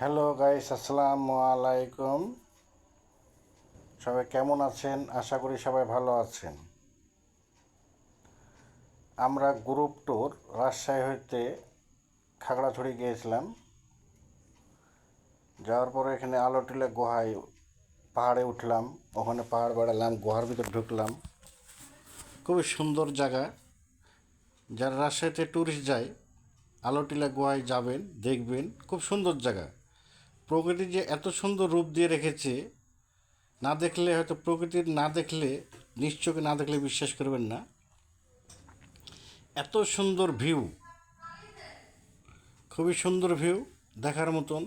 Hello guys, আসসালামু আলাইকুম। সবাই কেমন আছেন? আশা করি সবাই ভালো আছেন। আমরা গ্রুপ ট্যুর রাজশাহী হইতে খাগড়াছড়ি গিয়েছিলাম। যাওয়ার পরে এখানে আলোটিলা গুহায় পাহাড়ে উঠলাম। ওখানে পাহাড় বেড়ালাম, গুহার ভিতর ঢুকলাম। খুবই সুন্দর জায়গা। যারা রাজশাহীতে ট্যুরিস্ট যায়, আলোটিলা গুহায় যাবেন, দেখবেন, খুব সুন্দর জায়গা। প্রকৃতি যে এত সুন্দর রূপ দিয়ে রেখেছে, না দেখলে হয়তো প্রকৃতির না দেখলে নিশ্চয়কে না দেখলে বিশ্বাস করবেন না। এত সুন্দর ভিউ, খুবই সুন্দর ভিউ দেখার মতন।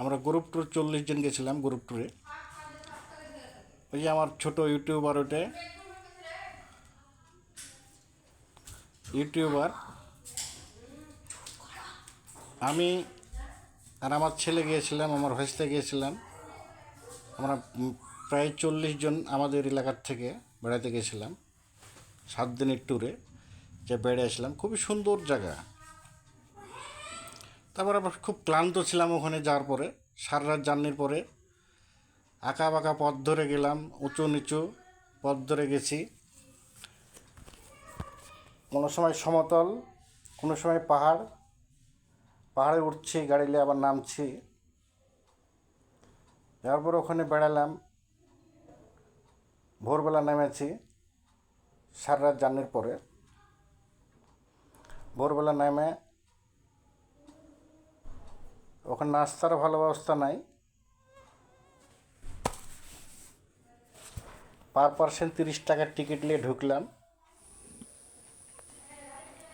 আমরা গ্রুপ ট্যুর চল্লিশ জন গেছিলাম গ্রুপ ট্যুরে ওই যে আমার ছোট ইউটিউবার ওটা ইউটিউবার আমি আর আমার ছেলে গিয়েছিলাম, আমার ভাইসতে গিয়েছিলাম। আমরা প্রায় চল্লিশ জন আমাদের এলাকার থেকে বেড়াতে গেছিলাম সাত দিনের ট্যুরে যে বেড়ে আসলাম। খুবই সুন্দর জায়গা। তারপর আবার খুব ক্লান্ত ছিলাম ওখানে যাওয়ার পরে, সারা রাত জার্নির পরে। আঁকা বাঁকা পথ ধরে গেলাম, উঁচু নিচু পথ ধরে গেছি। কোনো সময় সমতল, কোনো সময় পাহাড় পাহাড়ে উঠছি, গাড়ি নিয়ে আবার নামছি। তারপর ওখানে বেড়ালাম। ভোরবেলা নেমেছি সারা রাত জার্নির পরে। ভোরবেলা নেমে ওখানে নাস্তার ভালো ব্যবস্থা নাই। পার পার্সেন্ট তিরিশ টাকার টিকিট নিয়ে ঢুকলাম।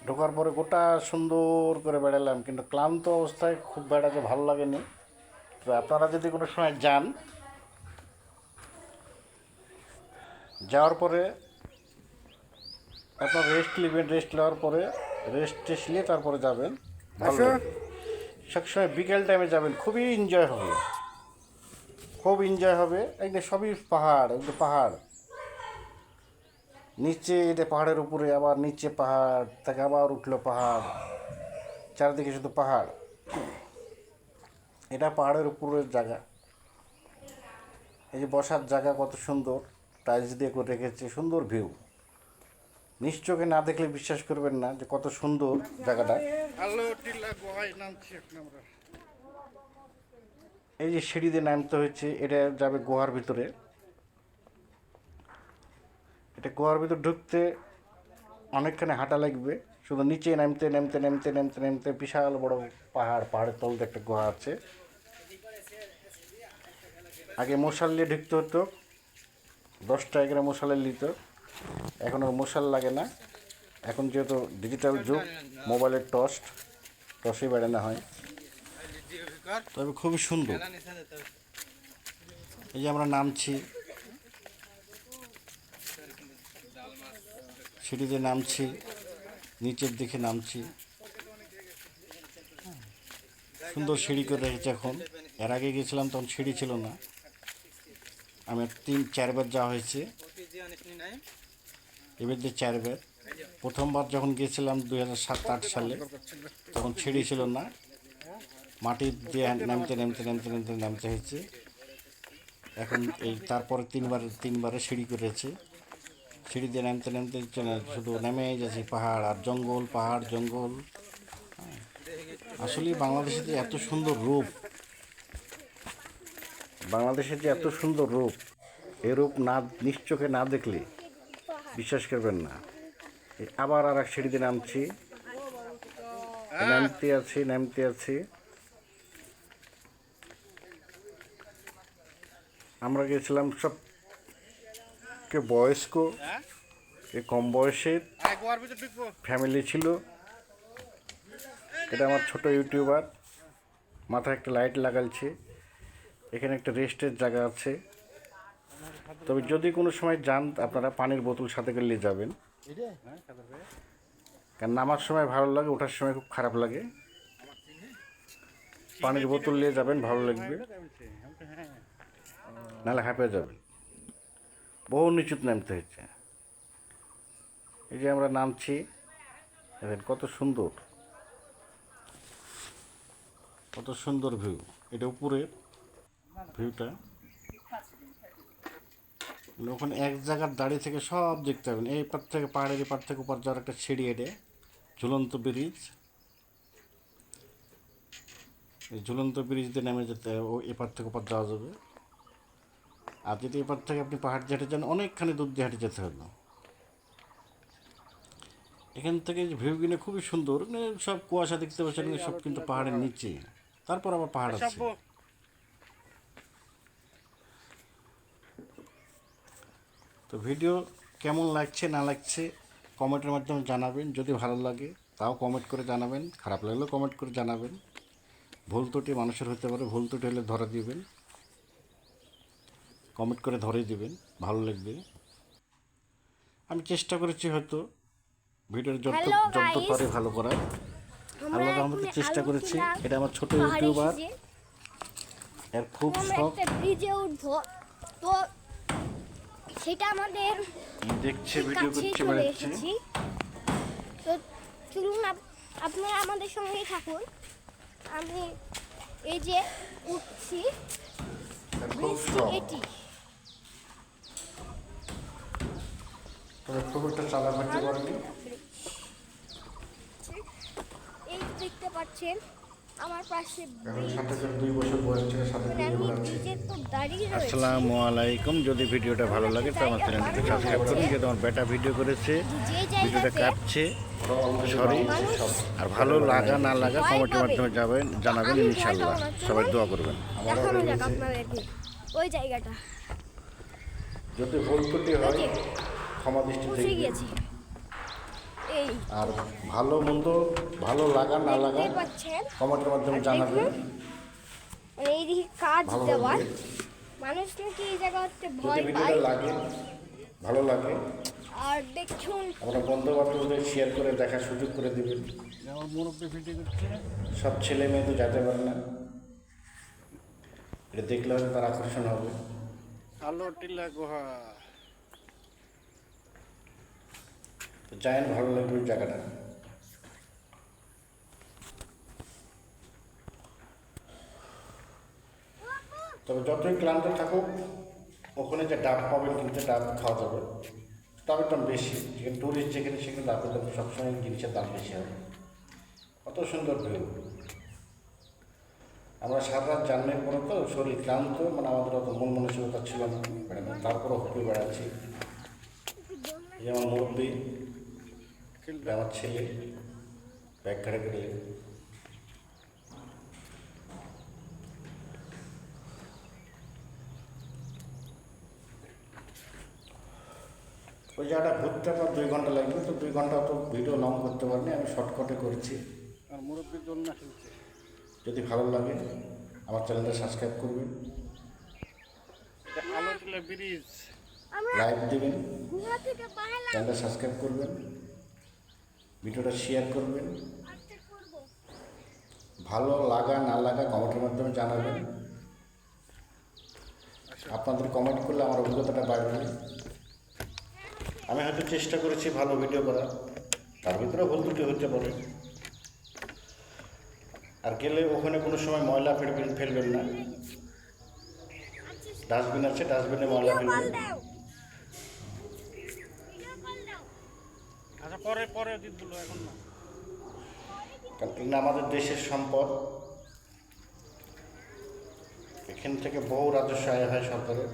ঢোকার পরে গোটা সুন্দর করে বেড়ালাম কিন্তু ক্লান্ত অবস্থায় খুব বেড়াতে ভালো লাগেনি। তো আপনারা যদি কোনো সময় যান যাওয়ার পরে আপনার রেস্ট নেবেন রেস্ট নেওয়ার পরে রেস্ট টেস্ট নিয়ে তারপরে যাবেন। ভালো লাগবে। সবসময় বিকেল টাইমে যাবেন খুবই এনজয় হবে। খুব এনজয় হবে। একদম সবই পাহাড় একদম পাহাড়। নিচে এটা পাহাড়ের উপরে আবার নিচে পাহাড় থেকে আবার উঠল পাহাড়। চারিদিকে শুধু পাহাড়। এটা পাহাড়ের উপরের জায়গা। এই যে বসার জায়গা কত সুন্দর টাইলস দিয়ে করে রেখেছে সুন্দর ভিউ। নিশ্চয়ই না দেখলে বিশ্বাস করবেন না যে কত সুন্দর জায়গাটা। এই যে সিঁড়ি দিয়ে নামতে হয়েছে এটা যাবে গুহার ভিতরে। এটা গুহার ভিতর ঢুকতে অনেকখানি হাঁটা লাগবে। শুধু নিচে নামতে নামতে নামতে নামতে নামতে বিশাল বড় পাহাড়, পাহাড়ের তলতে একটা গুহা আছে। আগে মশাল নিয়ে ঢুকতে হতো। দশ টাকা করে মশালের নিত এখন আর মশাল লাগে না। এখন যেহেতু ডিজিটাল যুগ মোবাইলের টস্ট টসে বেড়ানো হয়। তবে খুবই সুন্দর। এই যে আমরা নামছি। সিঁড়িতে নামছি, নিচের দিকে নামছি। সুন্দর সিঁড়ি করে রেখেছে এখন। এর আগে গেছিলাম তখন সিঁড়ি ছিল না। আমার তিন, চারবার যাওয়া হয়েছে। এবার দিয়ে চারবার। প্রথমবার যখন গিয়েছিলাম দুই হাজার সাত, আট সালে, তখন সিঁড়ি ছিল না। মাটি দিয়ে নামতে নামতে নামতে নামতে নামতে হয়েছে। এখন এই তারপরে তিনবার, তিনবারে সিঁড়ি করেছে। সিঁড়ি দিয়ে নামতে নামতে শুধু নেমে যাচ্ছে, পাহাড় আর জঙ্গল, পাহাড়, জঙ্গল। আসলে বাংলাদেশের যে এত সুন্দর রূপ বাংলাদেশের যে এত সুন্দর রূপ, এ রূপ না নিশ্চোখে না দেখলে বিশ্বাস করবেন না। আবার আর এক সিঁড়িতে নামছি। নামতে আছি নামতে আছি। আমরা গেছিলাম সব কে বয়স্ক কে কম বয়সের ফ্যামিলি ছিল। এটা আমার ছোট ইউটিউবার। মাথায় একটা লাইট লাগালছে এখানে একটা রেস্টের জায়গা আছে। তবে যদি কোনো সময় যান আপনারা পানির বোতল সাথে করে নিয়ে যাবেন। কারণ নামার সময় ভালো লাগে ওঠার সময় খুব খারাপ লাগে। পানির বোতল নিয়ে যাবেন ভালো লাগবে। নাহলে হাঁপে যাবেন। বহু নিচুত নামতে হচ্ছে এই যে আমরা নামছি, দেখেন কত সুন্দর। কত সুন্দর ভিউ। এটা উপরে ভিউটা। মানে ওখানে এক জায়গার দাঁড়িয়ে থেকে সব দেখতে পাবেন। এই পার থেকে পাহাড়ের পার থেকে উপর যাওয়ার একটা সিঁড়ি এটে, ঝুলন্ত ব্রিজ। এই ঝুলন্ত ব্রিজ দিয়ে নেমে যেতে এপার থেকে ওপার যাওয়া যাবে। আর যদি এপার থেকে আপনি পাহাড় হেঁটে যান অনেকখানি দূর দিয়ে হেঁটে যেতে হবে। এখান থেকে ভিউ কিনে খুবই সুন্দর মানে সব কুয়াশা দেখতে পাচ্ছেন সব কিন্তু পাহাড়ের নিচে। তারপর আবার পাহাড় আছে। তো ভিডিও কেমন লাগছে না লাগছে কমেন্টের মাধ্যমে জানাবেন। যদি ভালো লাগে তাও কমেন্ট করে জানাবেন। খারাপ লাগলেও কমেন্ট করে জানাবেন। ভুল ত্রুটি মানুষের হতে পারে ভুল ত্রুটি হলে ধরা দিবেন। কমেন্ট করে ধরে দেবেন ভালো লাগবে। আমি চেষ্টা করেছি হয়তো ভিডিওর যত যত. পারি ভালো করার। আমরা আল্লাহ আমাকে চেষ্টা করেছি। এটা আমার ছোট ইউটিউবার। এর খুব শখ। ব্রিজে উঠবো। তো সেটা আমাদের দেখছে ভিডিও করছে বেড়াচ্ছে তো চলুন আপ- আপনারা আমাদের সঙ্গেই থাকুন। আমি এই যে উঠছি। এটি। তবে খুব একটা চালা করতে পারেনি এই দেখতে পাচ্ছেন আমার পাশে এখন সাথে করে দুই বছর বয়স সাথে মানে আসসালামু আলাইকুম। যদি ভিডিওটা ভালো লাগে তো আমার চ্যানেলটিকে সাবস্ক্রাইব করুন যেহেতু আমার বেটা ভিডিও করেছে। ভিডিওটা কাটছে। সরি আর ভালো লাগা না লাগা কমেন্টের মাধ্যমে যাবেন জানাবেন ইনশাল্লাহ। সবাই দোয়া করবেন। ওই জায়গাটা। যদি ভুল ত্রুটি হয় ক্ষমা দৃষ্টি এই। আর ভালো মন্দ ভালো লাগা না লাগা কমেন্টের মাধ্যমে জানাবেন। মানে এইদিকে কাজ দেওয়ার। মানুষ নাকি এই জায়গাতে ভয় পায়। লাগে ভালো লাগে আর দেখুন আমরা বন্ধু বান্ধবদের শেয়ার করে দেখার সুযোগ করে দিবেন। সব ছেলে মেয়ে তো যেতে পারে না। এটা দেখলে হয়তো তার আকর্ষণ হবে। আলো টিলা গুহা। তো জায়েন ভালো লাগবে জায়গাটা। তবে যতই ক্লান্ত থাকুক, ওখানে যে ডাব পাবেন কিন্তু ডাব খাওয়া যাবে। ডাবের দাম বেশি। যেখানে টুরিস্ট যেখানে সেখানে ডাবের দাম সবসময় জিনিসের দাম বেশি হবে। কত সুন্দর ভিউ আমরা সারা রাত জার্নির পরে তো শরীর ক্লান্ত মানে আমাদের অত মন মানসিকতা ছিল না। বেড়ানো তারপরও হুকুই বেড়াচ্ছি। যেমন মুরব্বী। আমার ছেলে ব্যাগ ঘাড়ে করে ওই জায়গাটা ঘুরতে আমার দুই ঘণ্টা লাগবে তো দুই ঘণ্টা তো ভিডিও লং করতে পারিনি আমি শর্টকাটে করেছি। আর মুরব্বীর জন্য যদি ভালো লাগে আমার চ্যানেলটা সাবস্ক্রাইব করবেন। এটা আলো টিলা ব্রিজ আমরা লাইক দেবেন। গুহা থেকে বাইরে চ্যানেলটা সাবস্ক্রাইব করবেন। ভিডিওটা শেয়ার করবেন। ভালো লাগা না লাগা কমেন্টের মাধ্যমে জানাবেন। আপনাদের কমেন্ট করলে আমার অভিজ্ঞতাটা বাড়বে। আমি হয়তো চেষ্টা করেছি ভালো ভিডিও করার। তার ভিতরে ভুল ত্রুটি হতে পারে। আর গেলে ওখানে কোনো সময় ময়লা ফেলবেন ফেলবেন না। ডাস্টবিন আছে। ডাস্টবিনে ময়লা ফেলবেন। পরে পরে এখন না। কারণ আমাদের দেশের সম্পদ। এখান থেকে বহু রাজস্ব আয় হয় সরকারের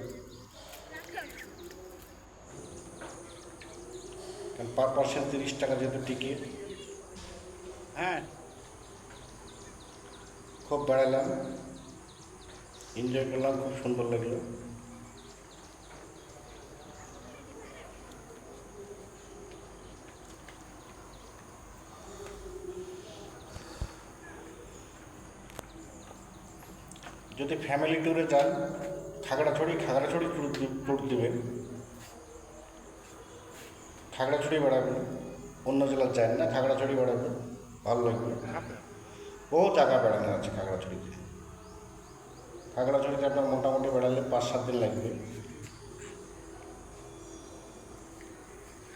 কারণ পার পার্সেন্ট তিরিশ টাকা যেহেতু টিকিট হ্যাঁ। খুব বেড়ালাম। এনজয় করলাম খুব সুন্দর লাগল। যদি ফ্যামিলি ট্যুরে যান, খাগড়াছড়ি খাগড়াছড়ি ট্যুর দেবেন। খাগড়াছড়ি বেড়াবেন। অন্য জেলার যান না, খাগড়াছড়ি বেড়াবেন। ভালো লাগবে। বহু জায়গা বেড়ানো আছে খাগড়াছড়িতে। খাগড়াছড়িতে আপনার মোটামুটি বেড়ালে পাঁচ, সাত দিন লাগবে।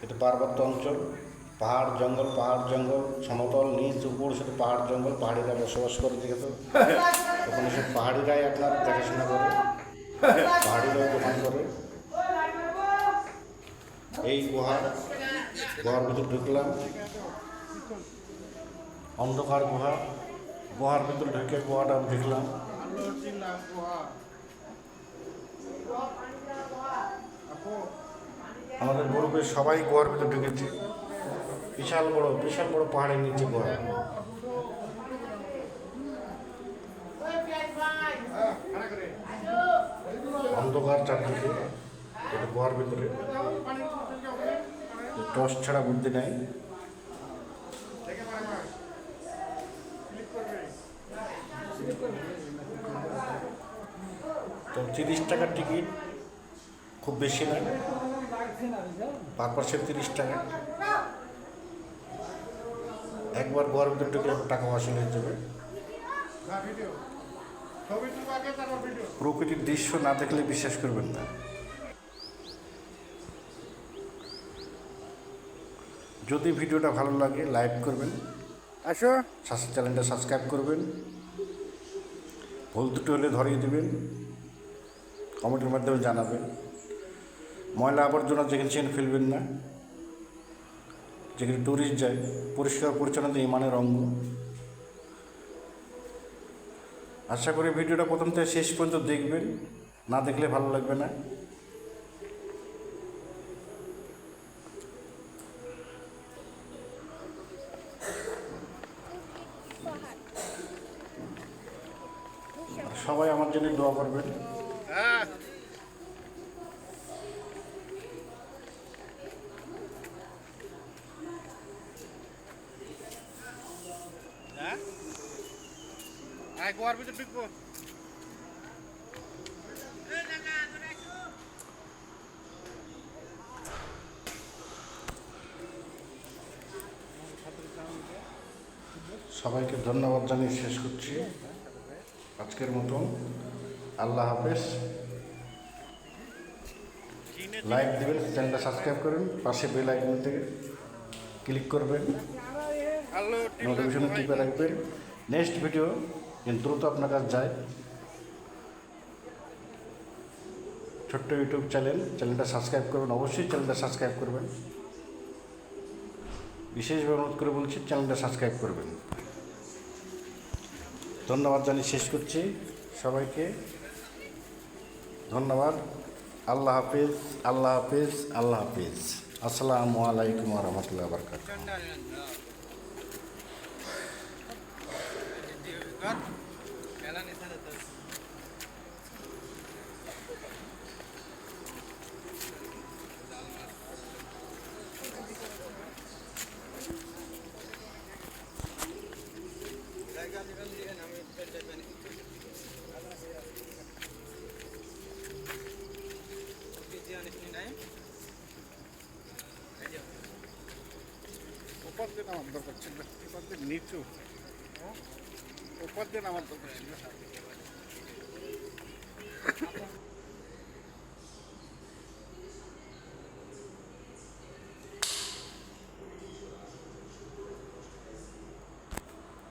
এটা পার্বত্য অঞ্চল, পাহাড় জঙ্গল পাহাড় জঙ্গল, সমতল, নিচ, উপর, সেটা পাহাড় জঙ্গল, পাহাড়িরা বসবাস করে দেখে তো ওখানে সব পাহাড়িরাই আপনার দেখাশোনা করে পাহাড়িরাও দোকান করে। এই গুহা গুহার ভিতর ঢুকলাম। অন্ধকার গুহা। গুহার ভিতর ঢুকে গুহাটা আমি দেখলাম। আমাদের গ্রুপে সবাই গুহার ভিতর ঢুকেছে। বিশাল বড় বিশাল বড় পাহাড়ের নিচে গুহা অন্ধকার চারদিকে এটা গুহার ভিতরে টর্চ ছাড়া বুদ্ধি নাই। তো তিরিশ টাকার টিকিট খুব বেশি না পার তিরিশ টাকা। একবার গোয়ার ভিতর ঢুকে টাকা ওয়াসুল হয়ে যাবে। প্রকৃতির দৃশ্য না দেখলে বিশ্বাস করবেন না। যদি ভিডিওটা ভালো লাগে লাইক করবেন। আসো। চ্যানেলটা সাবস্ক্রাইব করবেন। ভুল দুটো হলে ধরিয়ে দেবেন। কমেন্টের মাধ্যমে জানাবেন। ময়লা আবর্জনা যেখানে সেখানে ফেলবেন না। যেখানে ট্যুরিস্ট যায় পরিষ্কার পরিচ্ছন্নতা ইমানের অঙ্গ। আশা করি ভিডিওটা প্রথম থেকে শেষ পর্যন্ত দেখবেন। না দেখলে ভালো লাগবে না। জন্য দোয়া করবেন। গোয়ার সবাইকে ধন্যবাদ জানিয়ে শেষ করছি। আজকের মতন আল্লাহ হাফেজ। লাইক দেবেন চ্যানেলটা সাবস্ক্রাইব করুন, পাশে বেল আইকন থেকে ক্লিক করবেন। নোটিফিকেশনে টিপে রাখবেন। নেক্সট ভিডিও দ্রুত আপনার কাছে যায়। ছোট্ট ইউটিউব চ্যানেল চ্যানেলটা সাবস্ক্রাইব করবেন, অবশ্যই চ্যানেলটা সাবস্ক্রাইব করবেন। বিশেষভাবে অনুরোধ করে বলছি চ্যানেলটা সাবস্ক্রাইব করবেন। ধন্যবাদ জানিয়ে শেষ করছি সবাইকে। ধন্যবাদ। আল্লাহ হাফিজ আল্লাহ হাফিজ আল্লাহ হাফিজ। আসসালামু আলাইকুম রহমতুল্লাহ বরকাত উপর আমার দরকার ছিল। উপর দিন নিচু। উপর দিন আমার দরকার ছিল।